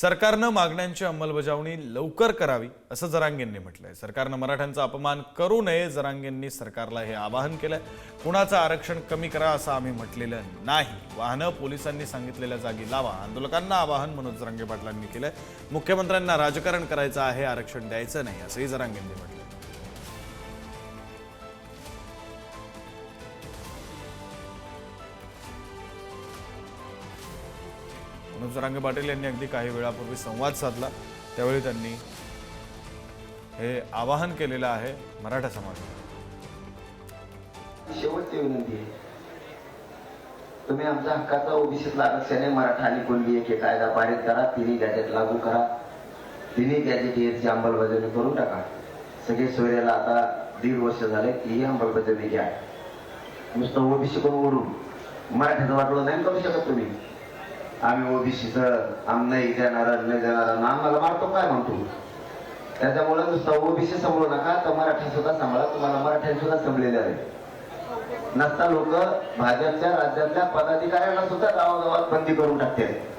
सरकारनं मागण्यांची अंमलबजावणी लवकर करावी असं जरांगेंनी म्हटलंय. सरकारनं मराठ्यांचा अपमान करू नये जरांगेंनी सरकारला हे आवाहन केलंय. कुणाचं आरक्षण कमी करा असं आम्ही म्हटलेलं नाही. वाहनं पोलिसांनी सांगितलेल्या जागी लावा. आंदोलकांना आवाहन मनोज जरांगे पाटलांनी केलंय. मुख्यमंत्र्यांना राजकारण करायचं आहे आरक्षण द्यायचं नाही असंही जरांगेंनी म्हटलं मनोज जरांगे पाटील यांनी अगदी काही वेळापूर्वी संवाद साधला. त्यावेळी त्यांनी हे आवाहन केलेलं आहे मराठा समाज शेवटची विनंती आहे. तुम्ही आमच्या हक्काचा ओबीसीतला आरक्षण आहे मराठा आणि कुणबी एक कायदा पारित करा तिन्ही गॅजेट लागू करा. तिन्ही गॅजेट याची अंमलबजावणी करून टाका. सगळे सोयऱ्याला आता दीड वर्ष झाले तीही अंमलबजावणी घ्या. नुसतं ओबीसी करून ओढून मराठीचं वाटलं नाही करू शकत तुम्ही. आम्ही ओबीसीचं आम नाही देणार नाही देणार. आणि आम्हाला मारतो काय म्हणतो? त्याच्यामुळे नुसतं ओबीसी सांभाळू नका. तर मराठा सुद्धा सांभाळा. तुम्हाला मराठ्यांनी सुद्धा संपलेले आहे. नसता लोक भाजपच्या राज्यातल्या पदाधिकाऱ्यांना सुद्धा गावागावात बंदी करून टाकते